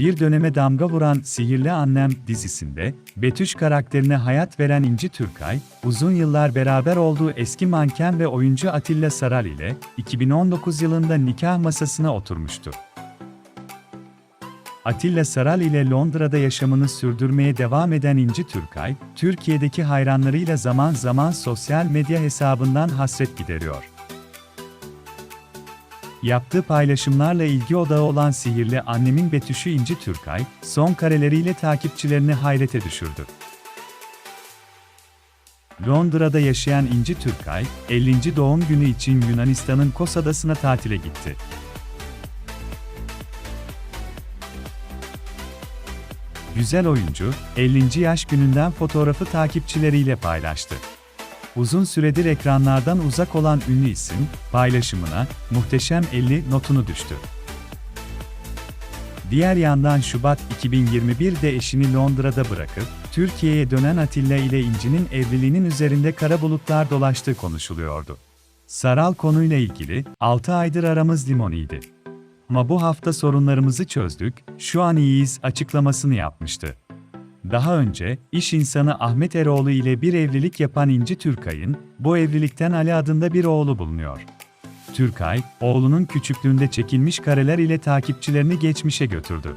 Bir döneme damga vuran Sihirli Annem dizisinde Betüş karakterine hayat veren İnci Türkay, uzun yıllar beraber olduğu eski manken ve oyuncu Atilla Saral ile 2019 yılında nikah masasına oturmuştu. Atilla Saral ile Londra'da yaşamını sürdürmeye devam eden İnci Türkay, Türkiye'deki hayranlarıyla zaman zaman sosyal medya hesabından hasret gideriyor. Yaptığı paylaşımlarla ilgi odağı olan sihirli annemin Betüş'ü İnci Türkay, son kareleriyle takipçilerini hayrete düşürdü. Londra'da yaşayan İnci Türkay, 50. doğum günü için Yunanistan'ın Kos Adası'na tatile gitti. Güzel oyuncu, 50. yaş gününden fotoğrafı takipçileriyle paylaştı. Uzun süredir ekranlardan uzak olan ünlü isim, paylaşımına muhteşem 50 notunu düştü. Diğer yandan Şubat 2021'de eşini Londra'da bırakıp, Türkiye'ye dönen Atilla ile İnci'nin evliliğinin üzerinde kara bulutlar dolaştığı konuşuluyordu. Saral konuyla ilgili, 6 aydır aramız limoniydi. Ama bu hafta sorunlarımızı çözdük, şu an iyiyiz açıklamasını yapmıştı. Daha önce, iş insanı Ahmet Eroğlu ile bir evlilik yapan İnci Türkay'ın, bu evlilikten Ali adında bir oğlu bulunuyor. Türkay, oğlunun küçüklüğünde çekilmiş kareler ile takipçilerini geçmişe götürdü.